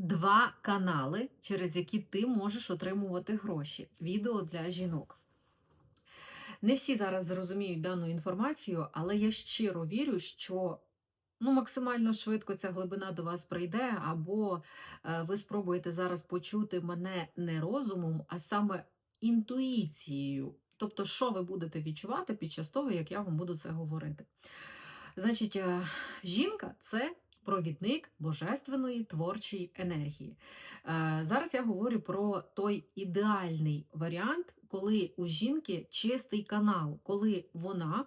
два канали, через які ти можеш отримувати гроші. Відео для жінок. Не всі зараз зрозуміють дану інформацію, але я щиро вірю, що ну, максимально швидко ця глибина до вас прийде, або е, ви спробуєте зараз почути мене не розумом, а саме інтуїцією. Тобто, що ви будете відчувати під час того, як я вам буду це говорити. Значить, е, жінка це провідник божественної творчої енергії. Е, Зараз я говорю про той ідеальний варіант, коли у жінки чистий канал, коли вона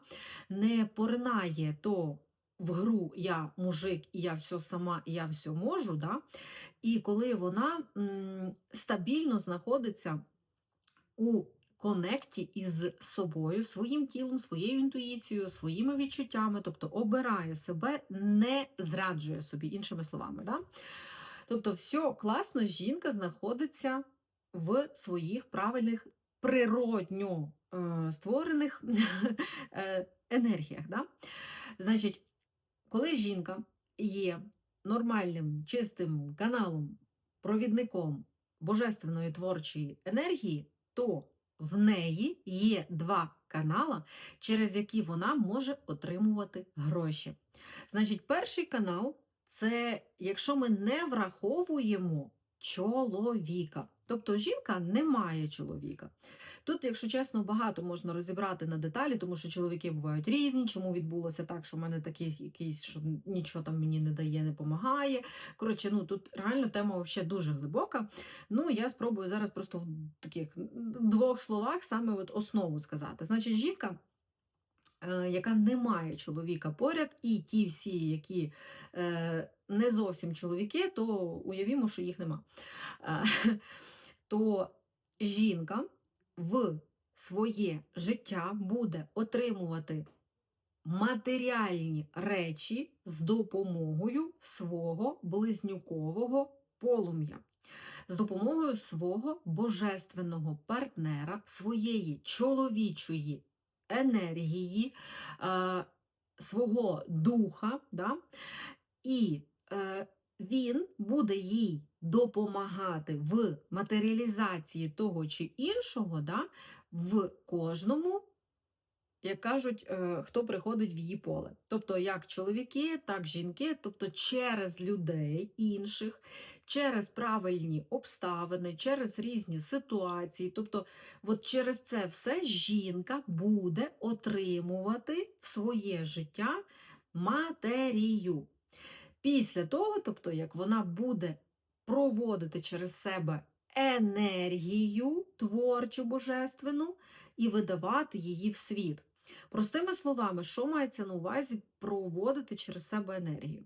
не поринає то в гру я мужик, і я все сама, і я все можу. Да? І коли вона м, стабільно знаходиться у конекті із собою, своїм тілом, своєю інтуїцією, своїми відчуттями, тобто обирає себе, не зраджує собі, іншими словами. Да? Тобто, все класно, жінка знаходиться в своїх правильних природньо е, створених е, енергіях. Да? Значить, коли жінка є нормальним, чистим каналом, провідником божественної творчої енергії, то в неї є два канала, через які вона може отримувати гроші. Значить, перший канал це якщо ми не враховуємо чоловіка. Тобто жінка не має чоловіка. Тут, якщо чесно, багато можна розібрати на деталі, тому що чоловіки бувають різні, чому відбулося так, що в мене такий якийсь, що нічого там мені не дає, не допомагає. Коротше, ну тут реально тема взагалі дуже глибока. Ну, я спробую зараз просто в таких двох словах саме от основу сказати. Значить, жінка. е, Яка не має чоловіка поряд, і ті всі, які е, не зовсім чоловіки, то уявімо, що їх нема. Е, то жінка в своє життя буде отримувати матеріальні речі з допомогою свого близнюкового полум'я, з допомогою свого божественного партнера, своєї чоловічої енергії, е, свого духа. Да? І він буде їй допомагати в матеріалізації того чи іншого, да, в кожному, як кажуть, е, хто приходить в її поле. Тобто, як чоловіки, так жінки, тобто через людей інших, через правильні обставини, через різні ситуації. Тобто, от через це все жінка буде отримувати в своє життя матерію. Після того, тобто, як вона буде проводити через себе енергію творчу божественну і видавати її в світ. Простими словами, що мається на увазі проводити через себе енергію?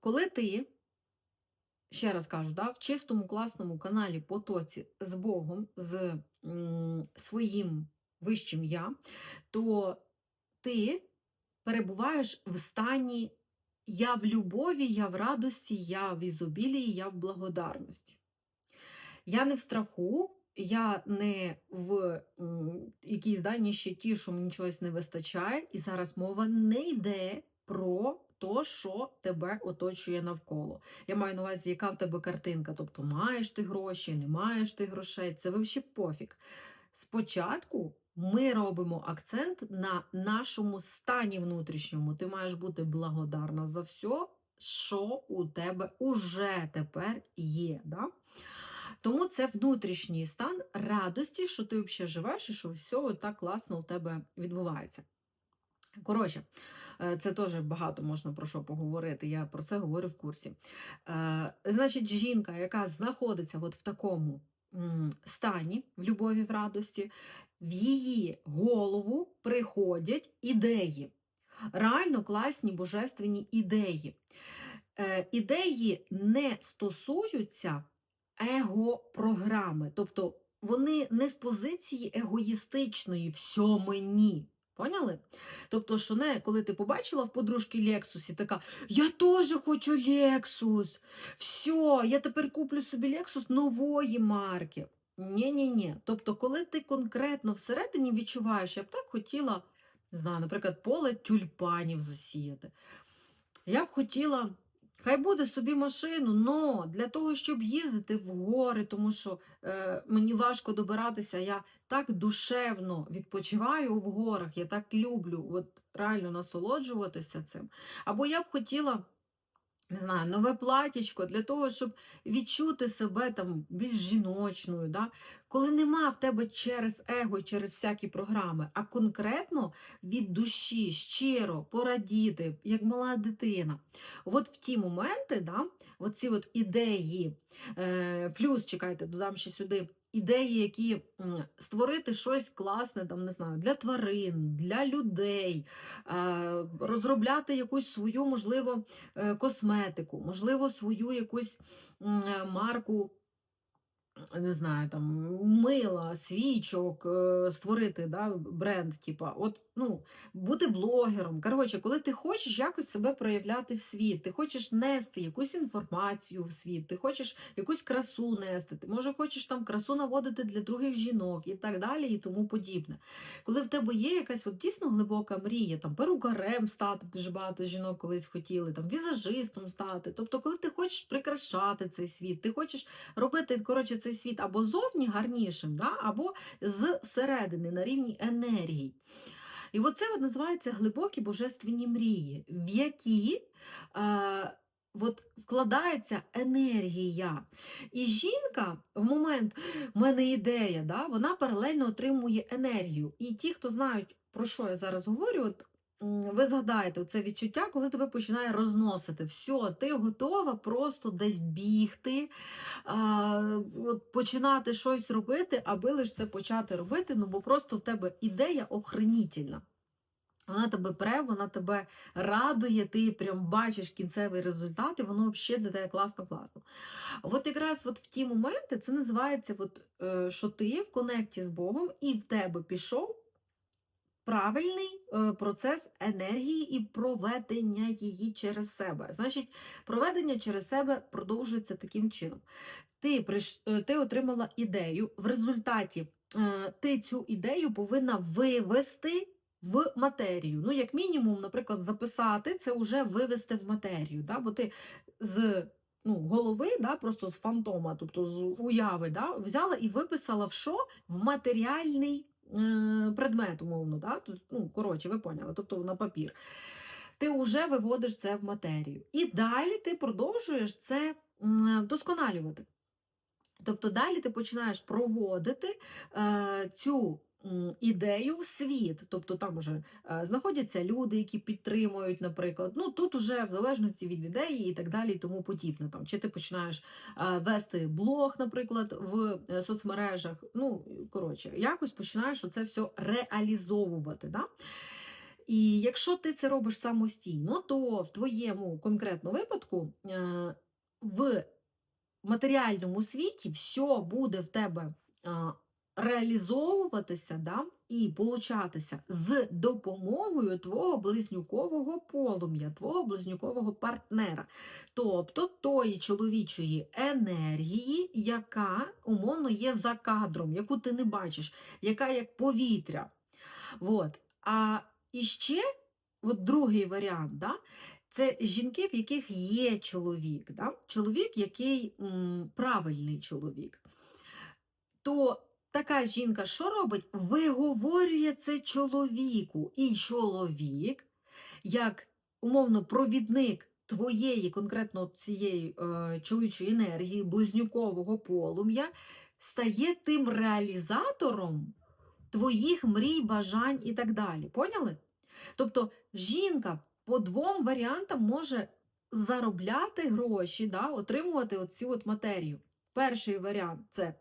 Коли ти, ще раз кажу, да, в чистому класному каналі потоці з Богом, з своїм вищим я, то ти перебуваєш в стані я в любові, я в радості, я в ізобілії, я в благодарності. Я не в страху, я не в якійсь дані ще ті, що мені чогось не вистачає, і зараз мова не йде про то, що тебе оточує навколо. Я маю на увазі, яка в тебе картинка, тобто маєш ти гроші, не маєш ти грошей, це взагалі пофіг. Спочатку ми робимо акцент на нашому стані внутрішньому. Ти маєш бути благодарна за все, що у тебе уже тепер є. Да? Тому це внутрішній стан радості, що ти взагалі живеш і що все так класно у тебе відбувається. Коротше, е, це теж багато можна про що поговорити. Я про це говорю в курсі. Е, Значить, жінка, яка знаходиться от в такому стані, в любові, в радості, в її голову приходять ідеї. Реально класні божественні ідеї. Е, Ідеї не стосуються его-програми, тобто вони не з позиції егоїстичної все мені. Поняли? Тобто, що не, коли ти побачила в подружки Lexus і така, я теж хочу Lexus. Все, я тепер куплю собі Lexus нової марки. Ні-ні-ні. Тобто, коли ти конкретно всередині відчуваєш, я б так хотіла, не знаю, наприклад, поле тюльпанів засіяти. Я б хотіла Хай буде собі машину, но для того, щоб їздити в гори, тому що е, мені важко добиратися, я так душевно відпочиваю в горах, я так люблю от, реально насолоджуватися цим. Або я б хотіла. Не знаю, нове платічко для того, щоб відчути себе там більш жіночною, да? коли нема в тебе через его, через всякі програми, а конкретно від душі, щиро порадіти, як мала дитина. От в ті моменти, да, оці от ідеї, е, плюс чекайте, додам ще сюди. Ідеї, які створити щось класне, там не знаю, для тварин, для людей, е, розробляти якусь свою, можливо, е, косметику, можливо, свою якусь е, марку не знаю, там мила, свічок, е, створити да, бренд, типа, от, ну, бути блогером. Коротше, коли ти хочеш якось себе проявляти в світ, ти хочеш нести якусь інформацію в світ, ти хочеш якусь красу нести, ти може хочеш там красу наводити для других жінок і так далі, і тому подібне. Коли в тебе є якась от дійсно глибока мрія, там перукарем стати, дуже багато жінок колись хотіли, там візажистом стати. Тобто, коли ти хочеш прикрашати цей світ, ти хочеш робити коротше, цей світ або зовні гарнішим, да, або з середини на рівні енергії. І оце от називається глибокі божественні мрії, в які е, от вкладається енергія. І жінка в момент в мене ідея, да, вона паралельно отримує енергію. І ті, хто знають, про що я зараз говорю, от, ви згадаєте це відчуття, коли тебе починає розносити. Все, ти готова просто десь бігти, починати щось робити, аби лише це почати робити, ну бо просто в тебе ідея охренітельна. Вона тебе пре, вона тебе радує, ти прям бачиш кінцевий результат, і воно взагалі для тебе класно-класно. От якраз от в ті моменти це називається, от, е, що ти в конекті з Богом, і в тебе пішов правильний е, процес енергії і проведення її через себе. Значить, проведення через себе продовжується таким чином. Ти, е, ти отримала ідею, в результаті е, ти цю ідею повинна вивести в матерію. Ну, як мінімум, наприклад, записати це вже вивести в матерію. Да? Бо ти з ну, голови, да, просто з фантома, тобто з уяви, да, взяла і виписала в що? В матеріальний предмет, умовно. Да? Ну, коротше, ви поняли, тобто на папір. Ти вже виводиш це в матерію. І далі ти продовжуєш це вдосконалювати. Тобто далі ти починаєш проводити е, цю ідею в світ. Тобто там уже е, знаходяться люди, які підтримують, наприклад. Ну тут уже в залежності від ідеї і так далі, і тому подібне. Там, чи ти починаєш е, вести блог, наприклад, в е, соцмережах. Ну, коротше, якось починаєш оце все реалізовувати. Да? І якщо ти це робиш самостійно, то в твоєму конкретному випадку в матеріальному світі все буде в тебе реалізовуватися да, і получатися з допомогою твого близнюкового полум'я, твого близнюкового партнера, тобто тої чоловічої енергії, яка умовно є за кадром, яку ти не бачиш, яка як повітря. Вот. А іще от другий варіант, да, це жінки, в яких є чоловік, да? чоловік, який м, правильний чоловік. То така жінка що робить? Виговорює це чоловіку. І чоловік, як умовно провідник твоєї, конкретно цієї е, чоловічої енергії, близнюкового полум'я, стає тим реалізатором твоїх мрій, бажань і так далі. Поняли? Тобто жінка по двом варіантам може заробляти гроші, да, отримувати оцю от матерію. Перший варіант це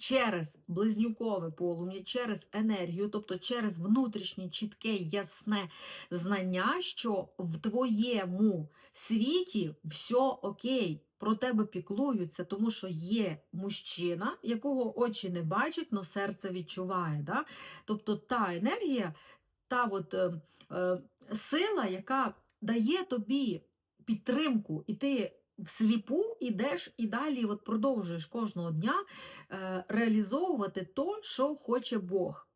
через близнюкове полум'я, через енергію, тобто через внутрішнє чітке, ясне знання, що в твоєму світі все окей. Про тебе піклуються, тому що є мужчина, якого очі не бачать, але серце відчуває. Да? Тобто та енергія, та от, е, е, сила, яка дає тобі підтримку, і ти всліпу ідеш і далі от продовжуєш кожного дня е, реалізовувати то, що хоче Бог.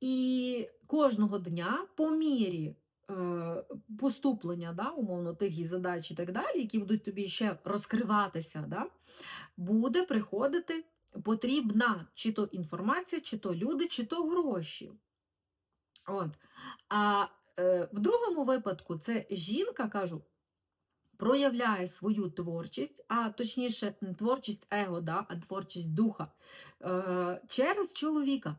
І кожного дня по мірі е, поступлення, да, умовно, тих і задач і так далі, які будуть тобі ще розкриватися, да, буде приходити потрібна чи то інформація, чи то люди, чи то гроші. От. А е, в другому випадку це жінка, кажу, проявляє свою творчість, а точніше, творчість его, да, а творчість духа е, через чоловіка.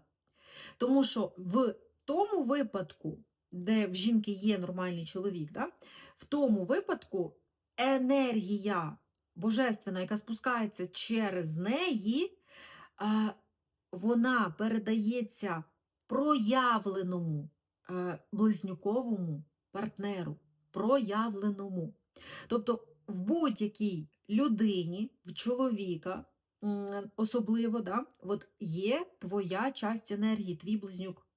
Тому що в тому випадку, де в жінки є нормальний чоловік, да, в тому випадку енергія божественна, яка спускається через неї, е, вона передається проявленому е, близнюковому партнеру. Проявленому. Тобто в будь-якій людині, в чоловіка, особливо, да, от є твоя часть енергії, твій близнюк.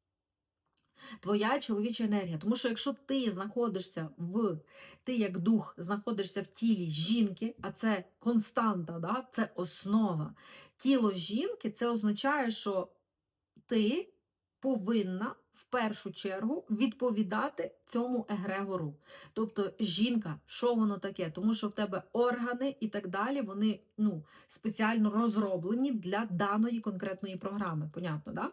Твоя чоловіча енергія. Тому що якщо ти знаходишся в, ти як дух знаходишся в тілі жінки, а це константа, да, це основа. Тіло жінки це означає, що ти повинна першу чергу відповідати цьому егрегору. Тобто жінка, що воно таке? Тому що в тебе органи і так далі, вони ну, спеціально розроблені для даної конкретної програми. Понятно, да?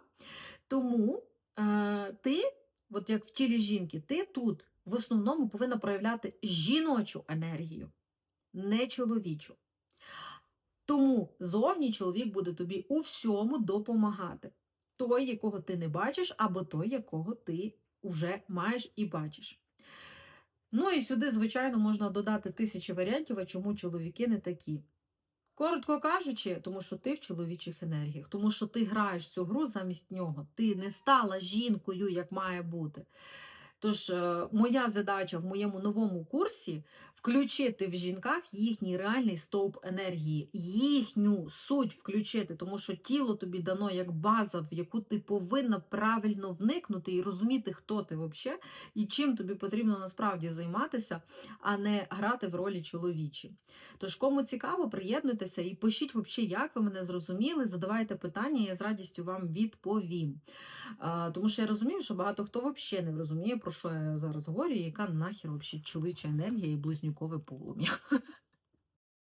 Тому е, ти, от як в тілі жінки, ти тут в основному повинна проявляти жіночу енергію, не чоловічу. Тому зовні чоловік буде тобі у всьому допомагати. Той, якого ти не бачиш, або той, якого ти вже маєш і бачиш. Ну і сюди, звичайно, можна додати тисячі варіантів, а чому чоловіки не такі. Коротко кажучи, тому що ти в чоловічих енергіях, тому що ти граєш цю гру замість нього. Ти не стала жінкою, як має бути. Тож, е, моя задача в моєму новому курсі включити в жінках їхній реальний стовп енергії, їхню суть включити, тому що тіло тобі дано як база, в яку ти повинна правильно вникнути і розуміти, хто ти взагалі, і чим тобі потрібно насправді займатися, а не грати в ролі чоловічі. Тож, кому цікаво, приєднуйтеся і пишіть, взагалі, як ви мене зрозуміли, задавайте питання, я з радістю вам відповім. А, Тому що я розумію, що багато хто взагалі не розуміє, про що я зараз говорю, і яка нахер взагалі чоловіча енергія і близнюкове полум'я.